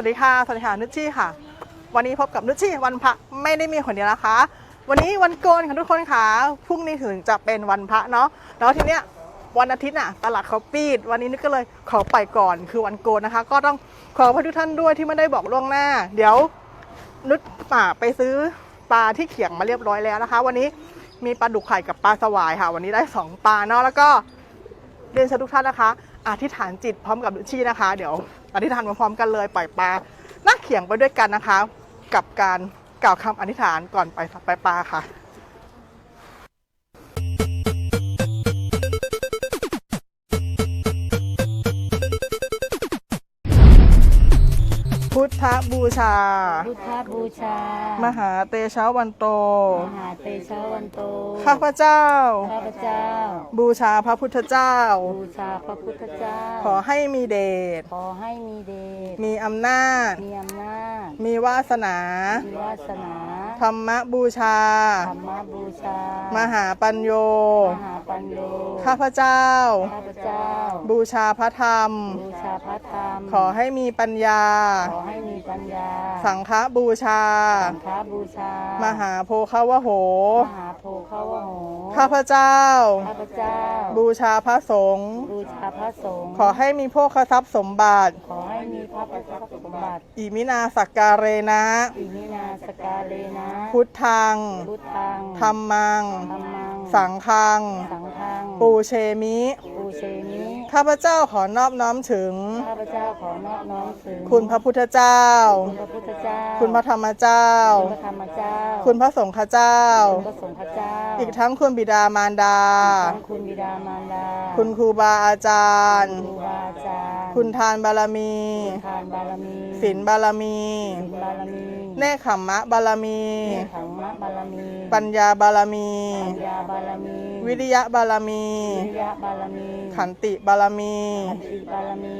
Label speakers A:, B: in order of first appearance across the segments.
A: วัสดีค่ะ สวัสดีค่ะ นุชชี่ค่ะ วันนี้พบกับนุชชี่วันพระไม่ได้มีคนเดียวนะคะ วันนี้วันโกนค่ะทุกคนค่ะ พรุ่งนี้ถึงจะเป็นวันพระเนาะ แล้วทีเนี้ยวันอาทิตย์น่ะตลาดเขาปิดวันนี้นุชก็เลยขอไปก่อนคือวันโกนนะคะ ก็ต้องขอขอบคุณทุกท่านด้วยที่ไม่ได้บอกล่วงหน้า เดี๋ยวนุชป่าไปซื้อปลาที่เขียงมาเรียบร้อยแล้วนะคะ วันนี้มีปลาดุกไข่กับปลาสวายค่ะ วันนี้ได้สองปลาเนาะ แล้วก็เรียนเชิญทุกท่านนะคะ อธิษฐานจิตพร้อมกับลุชี่นะคะ เดี๋ยวอธิษฐานพร้อมๆกันเลยปล่อยปลาหน้าเขียงไปด้วยกันนะคะ กับการกล่าวคำอธิษฐานก่อนไปไปปลาค่ะ ทธบูชา
B: พุทธบูชา
A: มหาเตชะวันโต
B: มหาเตชะวันโต
A: ข้าพเจ้า
B: ข้าพเจ้า
A: บูชาพระพุทธเจ้า
B: บูชาพระพุทธเจ้า
A: ขอให้มีเดช
B: ขอให้มีเดช
A: มีอำนาจ
B: มีอำนาจ
A: มีวาสนา
B: มีวาสนา
A: ธรรมบูชา
B: ธรรมบูชา
A: มหาปัญโย
B: มหาปัญโย
A: ข้าพเจ้า
B: ข้าพเจ้า
A: บูชาพระธรรม
B: บูชาพระธรรม
A: ขอให้มีปัญญา
B: ขอให้มีปัญญา
A: สังฆบูชา
B: สังฆบูชา
A: มหาโพคาวโห
B: มหาโพคาวโห
A: ข้าพเจ้า
B: ข้าพเจ้า
A: บูชาพระสงฆ์
B: บูชาพระสงฆ์
A: ขอให้มีโภคทรัพย์สมบัติ
B: ขอให้มีพระประทับสมบัติ
A: อิมินาสักการเรนะ
B: อิมินาสกาเลนะ
A: พุทธัง
B: พุทธัง
A: ธรรมัง
B: ธรรมัง
A: สังฆัง
B: สังฆัง
A: ปูเชมิ
B: ปูเชมิ
A: ข้าพเจ้าขอนอบน้อมถึง
B: ข้าพเจ้าขอนอบน้อมถึง
A: คุณพระพุทธเจ้า
B: คุณพระพุทธเจ้า
A: คุณพระธรรมเจ้า
B: คุณพระธรรมเจ้า
A: คุณพระสงฆ์เจ้า
B: คุณพระสงฆ์เจ้า
A: อีกทั้งคุณบิดามารดา
B: ทั้งคุณบิดามารดา
A: คุณครูบาอาจารย์
B: ครูบาอาจารย์
A: คุณทานบารมี
B: ทานบารมี
A: ศีลบารมี
B: ศีลบารมี
A: เนคขมมะบารมี
B: เนคขังมะบารมี
A: ปัญญาบารมี
B: ปัญญาบารมี
A: วิริยะบารมี
B: วิริยะบารมี
A: ขันติบารมี
B: ขันติบารมี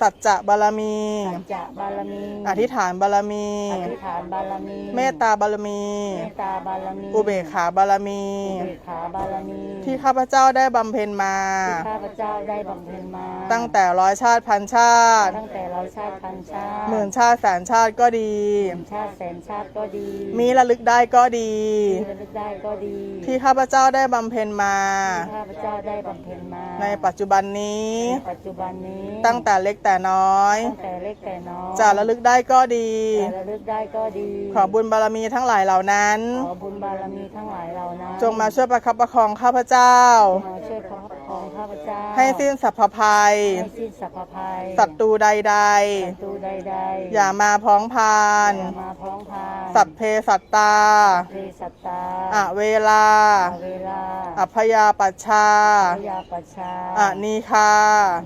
A: สัจจะบารมี
B: สัจจะบารมี
A: อธิษฐานบารมี
B: อธิษฐานบารมี
A: เมตตาบารมี
B: เมตตาบารมี
A: อุเบกขาบารมี
B: อุเบกขาบารมี
A: ที่ข้าพเจ้าได้บำเพ็ญมา
B: ที่ข้าพเจ้าได้บำเพ็ญมา
A: ตั้งแต่ร้อยชาติพันชาติ
B: ตั้งแต่ร้อยชาติพันชาติ
A: หมื่นชาติแสนชาติก็ดี
B: หมื่นชาติแสนชาติก็ดี
A: มีระลึกได้ก็ดี
B: ที่ระลึกได้ก็ดี
A: ที่ข้าพเจ้าได้บำเพ็ญมา
B: ที่ข้าพเจ้าได้บำเพ็ญมา
A: ในปัจจุบันนี้
B: ในปัจจุบันนี้
A: ตั้งแต่เล็กแต่น้อย
B: ตั้งแต่เล็กแต่น้อย
A: จะระลึกได้ก็ดี
B: จะระลึกได้ก็ดี
A: ขอบุญบารมีทั้งหลายเหล่านั้น
B: ขอบุญบารมีทั้งหลายเหล่านั้น
A: จงมาช่วยประคับประคองข้าพเจ้า
B: มาช่วยประคับประคองข้าพเจ้า
A: ให้สิ้นสัพพภัย
B: ให้สิ้นสัพพภัย
A: ศัตรูใด
B: ศัตรูใด
A: ๆ
B: ๆ
A: อย่ามาพ้องพาน
B: อย่ามาพ้องพาน
A: สัพเพสัตตา
B: เพสัตตา
A: อะเวลา
B: อเวลา
A: อัพยาปัชชา
B: พยาปัชชา
A: อะนีคา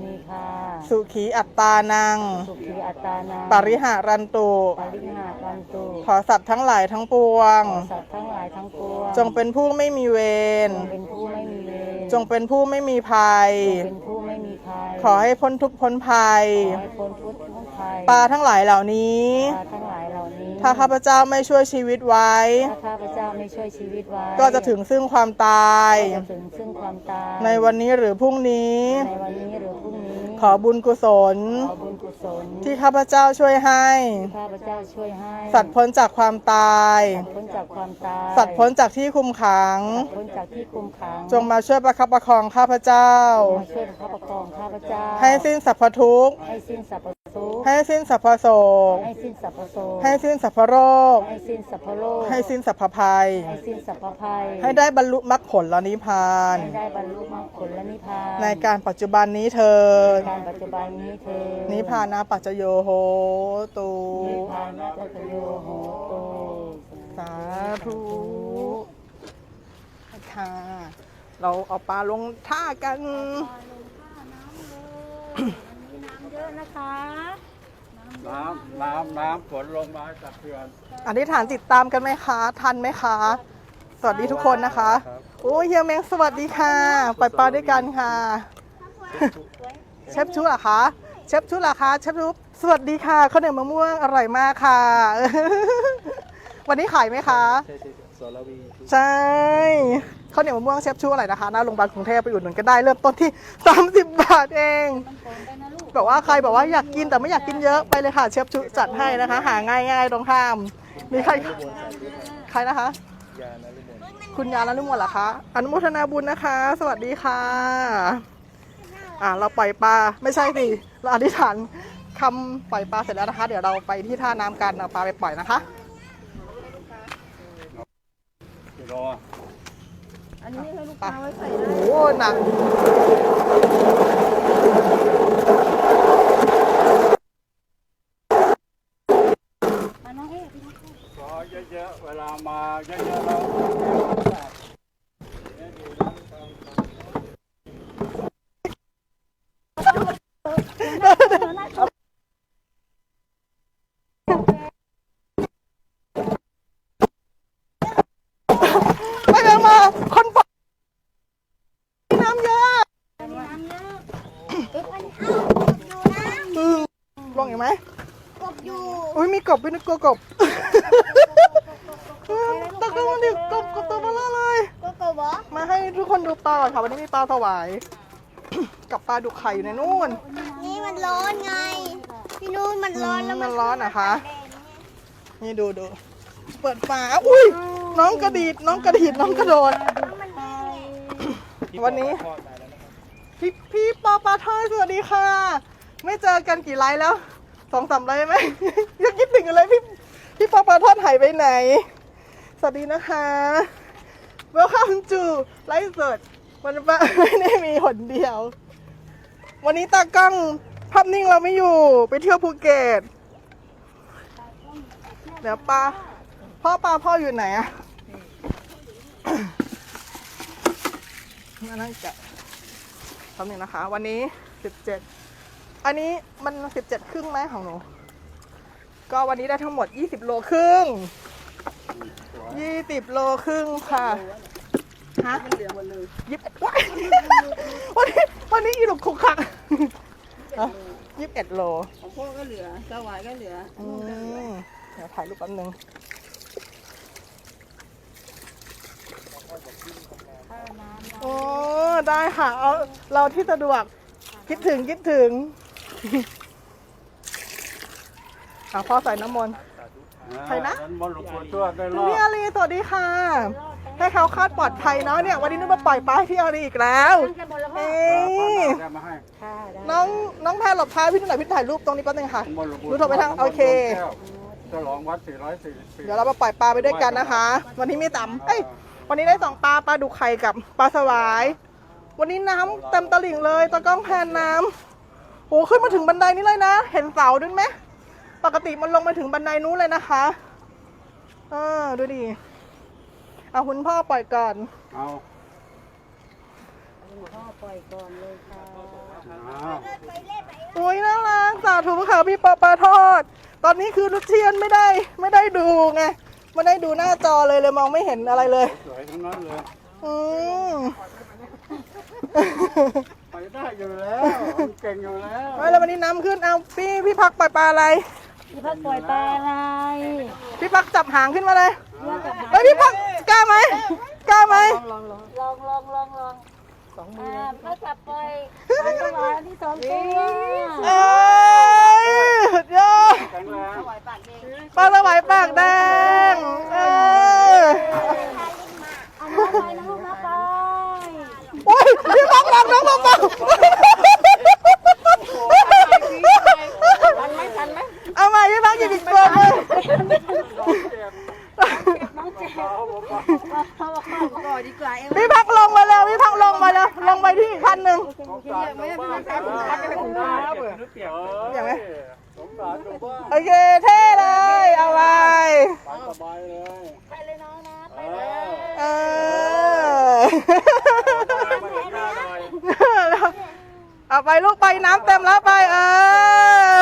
B: มีคา
A: สุขีอัตตานัง
B: สุขีอัตตานา
A: ปริหารันตุ
B: ปริหารันตุ
A: ขอสัตว์ทั้งหลายทั้งปวง
B: ขอสัตว์ทั้งหลายทั้งปวง
A: จงเป็นผู้ไม่มีเวร
B: จงเป็นผู้ไม่มีเวร
A: จงเป็นผู้ไม่มีภัย
B: จงเป็นผู้ไม่มีภัย
A: ขอให้พ้นทุกข์พ้นภัย
B: ขอให้พ้นทุกข์พ้นภัย
A: ปลาทั้งหลายเหล่านี้
B: ปลาทั้งหลายเหล่านี้
A: ถ้าข้าพเจ้าไม่ช่วยชีวิตไว้
B: ถ้าข้าพเจ้าไม่ช่วยชีวิตไว้
A: ก็จะถึงซึ่งความตาย
B: ก็จะถึงซึ่งความตาย
A: ในวันนี้หรือพรุ่งนี้
B: ในวันนี้หรือพรุ่งนี้
A: ขอบุญกุศล
B: ขอบุญ กุศล
A: ที่ข้าพเจ้าช่วยให้
B: ข้าพเจ้าช่วยให้
A: สัตว์พ้นจากความตาย
B: สัตว์พ้นจากความตาย
A: สัตว์พ้นจากที่คุมขัง
B: สัตว์พ้นจากที่คุมขัง
A: จงมาช่วยประคับประคองข้าพเจ้า
B: มาช่วยประคับประคองข้าพเจ้า
A: ให้สิ้นสรรพทุกข์
B: ให้สิ้นสรรพทุกข์
A: ให้สิ้นสรรพโศก
B: ให้สิ้นสรรพโศก
A: ให้สิ้นสรรพโรค
B: ให้สิ้นสรรพโลก
A: ให้สิ้นสรรพภัย
B: ให้สิ้นสรรพภัย
A: ให้ได้บรรลุมรรคผลและนิพพาน
B: ให้ได้บรรลุมรรคผลและนิพพาน
A: ในการปัจจุบันนี้เถิด
B: การปัจจุบันนี้เธอ
A: นิพพานาปัจจโยโหตุ
B: นิพพานะจักรโยโหโต
A: สาธุค่ะ เราเอาปลาลงท่ากัน
B: น้ำเยอะนะคะ
C: น้ำน้ำน้ำฝนลงมาจากเขื่อน
A: อธิษฐานจิตตามกันไหมคะ ทันไหมคะ สวัสดีทุกคนนะคะ โอ้ยเฮียเมงสวัสดีค่ะ ปล่อยปลาด้วยกันค่ะ เชฟชูเหรอคะ เชฟชูเหรอคะเชฟชูสวัสดีค่ะข้าวเหนียวมะม่วงอร่อยมากค่ะ วันนี้ขายไหมคะ
C: ใช่ใช่สรวี
A: ใช่ข้าวเหนียวมะม่วงเชฟชูอะไรนะคะหน้าโรงพยาบาลกรุงเทพไปอุดหนุนก็ได้เริ่มต้นที่ 30 บาทเอง
B: มันฝนไปนะลูก
A: แบบว่าใครแบบว่าอยากกินแต่ไม่อยากกินเยอะไปเลยค่ะ เชฟชุจัดให้นะคะ หาง่ายๆตรงข้าม มีใครใครนะคะ คุณยาลนุมนเหรอคะอนุโมทนาบุญนะคะ สวัสดีค่ะ อ่าเราปล่อยปลาไม่ใช่สิเราอธิษฐานคำปล่อยปลาเสร็จแล้วนะคะ เดี๋ยวเราไปที่ท่าน้ำกันเอาปลาไปปล่อยนะคะ
C: กิโล
B: อันนี้ให้ลูก
A: ปลา
B: ค้าไว้ใส่
A: โอ้
B: ได้
A: โหหนัก
B: มาน้องเอ๊ะ
C: ขอเยอะๆเวลามาเยอะๆแล้ว
A: ไปเดินมา คนปล่อยน้ำเยอะ
B: น้ำเยอะ
A: อืมลองอีกไหม
B: กบอยู่
A: อุ้ยมีกบด้วยนะกลัวกบเออตะกอนดิกบกบตัวเบลอ เลย
B: กบกบเหรอ
A: มาให้ทุกคนดูปลาก่อนค่ะ วันนี้มีปลาถวาย กับปลาดุกไข่อยู่ในนู่น
B: นี่มันร้อนไง พี่นุ่นมันร้อนแล้ว
A: มันร้อนนะคะนี่ดูดู เปิดฝาอุ้ย น้องกระดีด น้องกระดีด น้องกระโดดวันนี้ พี่พี่ปอปลาทอดสวัสดีค่ะ ไม่เจอกันกี่ไลฟ์แล้ว สองสามไลฟ์ไหม ยังคิดถึงอยู่เลยพี่พี่ปอปลาทอดหายไปไหน สวัสดีนะคะ Welcome to ไลฟ์สดวันปะไม่ได้มีหนเดียว วันนี้ตากล้องภาพนิ่งเราไม่อยู่ ไปเที่ยวภูเก็ตเดี๋ยวปลาพ่อปลาพ่ออยู่ไหนอะมานั่งแกะคำหนึ่งนะคะ วันนี้สิบเจ็ด อันนี้มันสิบเจ็ดครึ่งไหมของหนู ก็วันนี้ได้ทั้งหมดยี่สิบโลครึ่งยี่สิบโลครึ่งค่ะฮะมันเหลือหมดเลยยิบว้ายวันนี้วันนี้อีหลุกคุกคักยี่สิบเอ็ดโล
B: ของพ่อก็เหลือสวายก็เหลือ
A: อืมเดี๋ยวถ่ายรูปแป๊บนึงโอ้ได้ค่ะ เอาเราที่สะดวกคิดถึงคิดถึง อะพ่อใส่น้ำมนต์ ใครนะ
C: นั้นบอลหลวงปู่ทวดได้รอ
A: พี่
C: ด
A: อารีสวัสดีค่ะ ให้เขาคาดปลอดภัยเนาะเนี่ย วันนี้นุ่นมาปล่อยปลาให้พี่อารีอีกแล้วเอ้ย
C: ได้มาให้
B: ค่ะได้
A: น้องน้องแพรหลบท้ายพี่นุ่นหน่อยพี่ถ่ายรูปตรงนี้แป๊บนึงค่ะ
C: บอลหลวงปู่
A: รู้โทรไปทางโอเค
C: ฉลองวัด444
A: เดี๋ยวเรามาปล่อยปลาไปด้วยกันนะคะ วันนี้มีต่ำเอ้ย วันนี้ได้สองปลาปลาดุกไข่กับปลาสวาย วันนี้น้ำเต็มตลิ่งเลยตะกล้องแพนน้ำ โอ้ขึ้นมาถึงบันไดนี้เลยนะ เห็นเสาด้วยไหมปกติมันลงมาถึงบันไดนู้นเลยนะคะ เออดูดิเอาคุณพ่อปล่อยก่อน
C: เอา
B: พ่อปล่อยก่อนเลยค่ะ
C: เอา
A: โอ้ยน่ารักสาธุค่ะพี่ปอปลาทอด ตอนนี้คือลูกเชียนไม่ได้ไม่ได้ดูไงไม่ได้ดูหน้าจอเลยเลยมองไม่เห็นอะไรเลย
C: สวยทั้งนั้นเลย
A: อืม
C: ไปได้อยู่แล้ว เก่งอยู่แล้ว
A: ไม่แล้ววันนี้น้ำขึ้นเอาพี่พี่พักปล่อยปลาอะไร
B: พี่พักปล่อยปลาอะไร
A: พี่พักจับหางขึ้นมาเลย
B: เลือกกับหา
A: เฮ้ยพี่พักกล้าไหมกล้าไหม
B: ลองลองลองลองลองสองมือพักจับปล่อยปลาสวายที่สองตัว
A: เอ้ยสุดยอด
C: แข็งแรง
A: ปลาสวายปากแดงเออ
B: เอาน้ำไปนะลูกนะไป
A: โอ้ยพี่พักลองน้องเบา
B: ทันไหมทันไหม
A: ๆเอามาพี่พักหยิบอีกตัวเลย
B: น้องเจ็บเอาก่อนดีกว่าเอง
A: พี่พักลงมาแล้วพี่พักลงมาแล้วลงไปที่อีกขั้นหนึ่ง
B: ไม่ได้พี่พักใช้ผมคันเป็นผมน้ำ
A: อย่างไร
C: สงสารดูบ้าง
A: โอเคเท่เลยเอาไป
C: ไปสบายเลย
B: ไปเลยน้องนะไป
C: เอ
B: เลย
C: อ
A: เออ
C: มาเห็นหน้าหน่อย
A: เอา ไปลูกไปน้ำเต็มแล้วไปเออ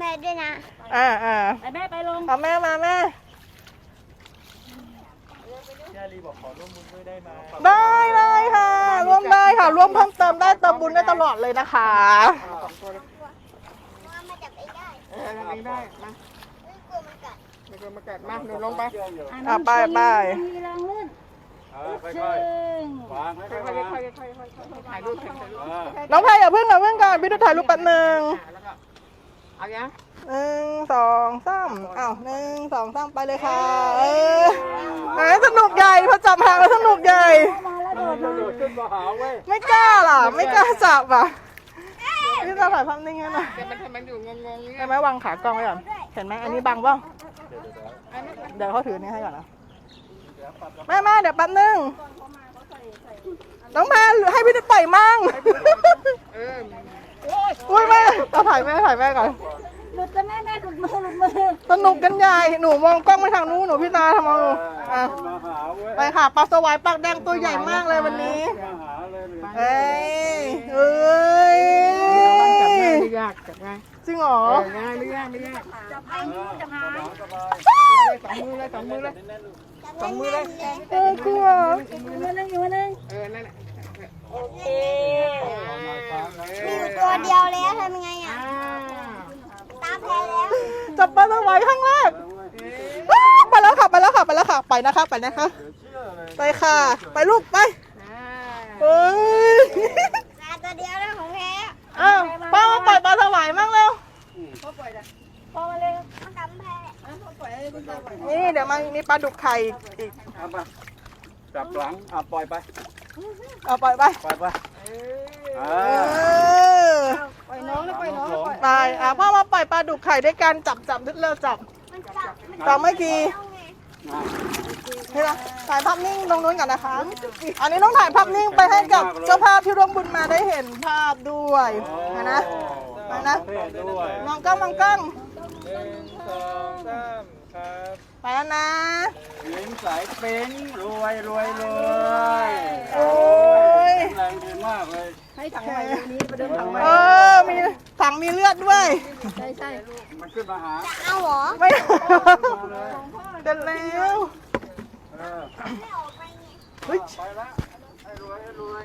B: แม่ด้วยนะ
A: อ่าอ่า
B: ไปแม่ไปลง
A: เอาแม่มาแม่ได้เลยค่ะร่วมได้ค่ะร่วมเพิ่มเติมได้เติมบุญได้ตลอดเลยนะคะ
B: มาจับไอ้ได้
A: เออทำเองได้มา
B: กลัวมันกัด
A: เดี๋ยวมากัดมาหนูลงไป
C: เชื่ออยู่
A: อะไปไป
B: มีแรงลื่น
C: เออ ค่
B: ซึ่
C: อย
B: ง
C: ๆวางค่อยๆวาง
A: ค่อยๆค่อยๆค่อยๆค่อย
D: ถ่ายรูปถ่ายรูป
C: เออ
A: น้องแพรอย่าเพิ่งอย่าเพิ่งก่อนพี่ดูถ่ายรูปแป๊บหนึ่ง
D: แล้วก็เอายัง
A: หนึ่งสองสามอ้าวหนึ่งสองสามไปเลยค่ะ เออแหมสนุกใหญ่พอจับหางแล้วสนุกใหญ่
B: มาแล้ว
C: เอ
B: โด
C: อ
B: ด
C: กระโดดขึ้นมาหาเว้ย
A: ไม่กล้าล่ะ ไม่กล้าจับอะพี่จะถ่ายภาพนิ่งให้หน่อย
D: แต่มันทำมันอยู่งงๆเนี่
A: ได้
D: ย
A: ไหมวางขากล้องไว้ก่อน เห็นไหมอันนี้บังเปล่าเดี๋ยวเขาถือนี่ให้ก่อนนะ แม่แม่เดี๋ยวแป๊บนึงน้องแพรให้พี่ได้ปล่อยมั่ง
D: เออ
A: อุ้ยแม่เอาถ่ายแม่ถ่ายแม่ก่อน
B: หลุดจะแม่แม่หลุดมือหลุดมือ
A: สนุกกันใหญ่หนูมองกล้องไปทางนู้นหนูพี่ตาทำเอาอะ
C: ขึ้นมาหาเว้ย
A: ไปค่ะปลาสวายปากแดงตัวใหญ่มากเลยวันนี้
C: มาหาเลยเลย
D: จ
A: ริงเหรอ
D: ง่ายไม่ยากไม่ยาก
B: จับไปมือจับหาง
C: ส
D: องมือเลยสองมือเลย
B: สองมือเลย
A: เออกลัว
B: อีกมือนึงอีกมือนึง
D: เออนั่นแหละ
B: โอเค
D: มี
B: อยู่ตัวเดียวแล้วทำยังไงอะ
D: อ่า
B: ตาแพ้แล้ว
A: จับปลาสวายข้างแรกอ้าวไปแล้วค่ะไปแล้วค่ะไปแล้วค่ะไปนะคะไปนะคะไปค่ะ ไปลูกไปเอ้ย
B: ตัวเดียวแล้วของแพ้
A: อ้าวป้ามาปล่อยปลาสวายมั่งเร็ว
B: พอมาเลยมันดำแพ้
A: นี่เดี๋ยวมันมีปลาดุกไข่อีก
C: เอาไปจับหลังอะปล่อยไป
A: เอาปล่อยไป
C: ปล่อยไปเอ
A: เอ
C: อ
A: อ
B: ปล่อยน้องแล้วปล่อยน้อง
A: ไปอะพ่อมาปล่อยปลาดุกไข่ด้วยกันจับจับดึกเร็วจับ
B: มันจับ
A: จับไม่กี่
C: อะ
A: นี่นะถ่ายภาพนิ่งตรงนู้นก่อนนะคะ อันนี้ต้องถ่ายภาพนิ่งไปให้กับเจ้าภาพที่ร่วมบุญมาได้เห็นภาพด้วยนะนะไปนะ
C: โอ้ด้วย
A: มองกล้องมองกล้อง
C: หนึ่งสองสามครับ
A: ไปแล้วนะ
C: หญิงสายเป็นรวยรวยรวย
A: โอ้ย
C: แรงดีมากเลย
D: ให้ถังใหม่นี้ไปเดินถังใหม่
A: เออ มีถังมีเลือดด้วย
D: ใช่ใช่
C: มันขึ้นมาหา
B: เอาเหรอ
A: ไม่
C: มาเลย
A: เสร็จแล้ว
C: เออ
A: เฮ้ย
C: ไปละให้รวยให้รวย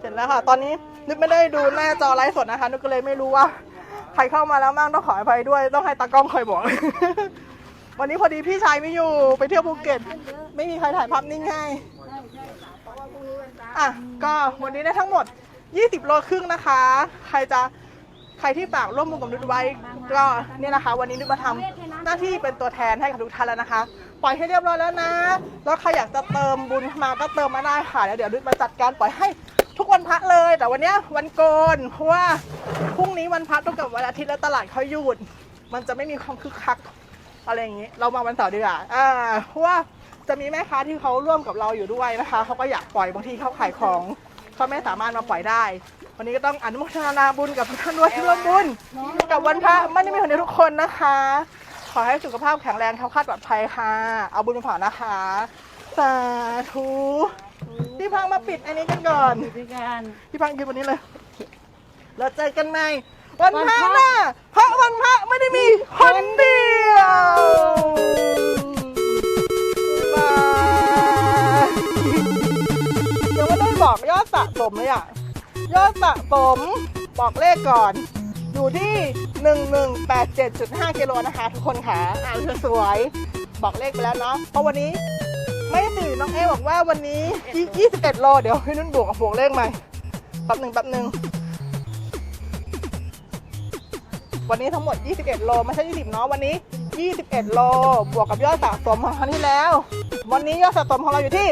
A: เสร็จแล้วค่ะ ตอนนี้นึกไม่ได้ดูหน้าจอไลฟ์สดนะคะ นึกก็เลยไม่รู้ว่าใค รเข้ามาแล้วมั่งต้องขออภัยด้วย ต้องให้ตากล้องคอยบอก วันนี้พอดีพี่ชายไม่อยู่ไปเที่ยวภูเก็ต ไม่มีใครถ่ายภาพนิ่งให้อะก็วันนี้ได้ทั้งหมด 20 โลครึ่งนะคะ ใครจะใครที่ฝากร่วมมือกับนุชไว้ ก็เนี่ยนะคะ วันนี้นุชมาทำหน้าที่เป็นตัวแทนให้กับทุกท่านแล้วนะคะ ปล่อยให้เรียบร้อยแล้วนะ แล้วใครอยากจะเติมบุญมาก็เติมมาได้ค่ะแล้วเดี๋ยวนุชมาจัดการปล่อยให้ ทุกวันพระเลย แต่วันเนี้ยวันโกนเพราะว่าพรุ่งนี้วันพระตรงกับวันอาทิตย์แล้วตลาดเขาหยุด มันจะไม่มีความคึกคักอะไรอย่างนี้เรามาวันเสาร์ดีกว่าอ่าเพราะว่าจะมีแม่ค้าที่เขาร่วมกับเราอยู่ด้วยนะคะเขาก็อยากปล่อยบางทีเขาขายของเขาไม่สามารถมาปล่อยได้ วันนี้ก็ต้องอนุโมทนาบุญกับทุกท่านด้วยที่ร่วมบุญกับวันพระไม่ได้มีคนเดียวทุกคนนะคะ ขอให้สุขภาพแข็งแรงแคล้วคลาดปลอดภัยค่ะ เอาบุญมาฝากนะคะสาธุ พี่พังมาปิดอันนี้กันก่อน
D: พิการ
A: พี่พังยืนวันนี้เลย แล้วเจอกันใหม่วันพระหน้าเพราะวันพระไม่ได้มีคนเดียวบ๊ายบายยังไม่ได้บอกยอดสะสมเลยอะ ยอดสะสมบอกเลขก่อน อยู่ที่ 1187.5กิโลนะคะทุกคนค่ะอ่านสวยๆบอกเลขไปแล้วเนาะเพราะวันนี้ ไม่สิน้องเอบอกว่าวันนี้21โลเดี๋ยวให้นุ่นบวกกับบวกเลขใหม่แป๊บหนึ่งแป๊บหนึ่งวันนี้ทั้งหมด 21 โล ไม่ใช่ 20 เนาะ วันนี้ 21 โล บวกกับยอดสะสมของครั้งที่แล้ว วันนี้ยอดสะสมของเราอยู่ที่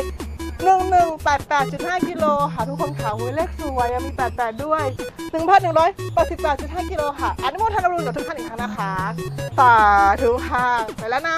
A: 1188.5 กิโลค่ะ ทุกคนค่ะโอ้ยเลขสวยยังมี 88 ด้วย 1,188.5 กิโลค่ะ อนุโมทนาบุญกับทุกท่านอีกครั้งนะคะ สาธุค่ะ ไปแล้วนะ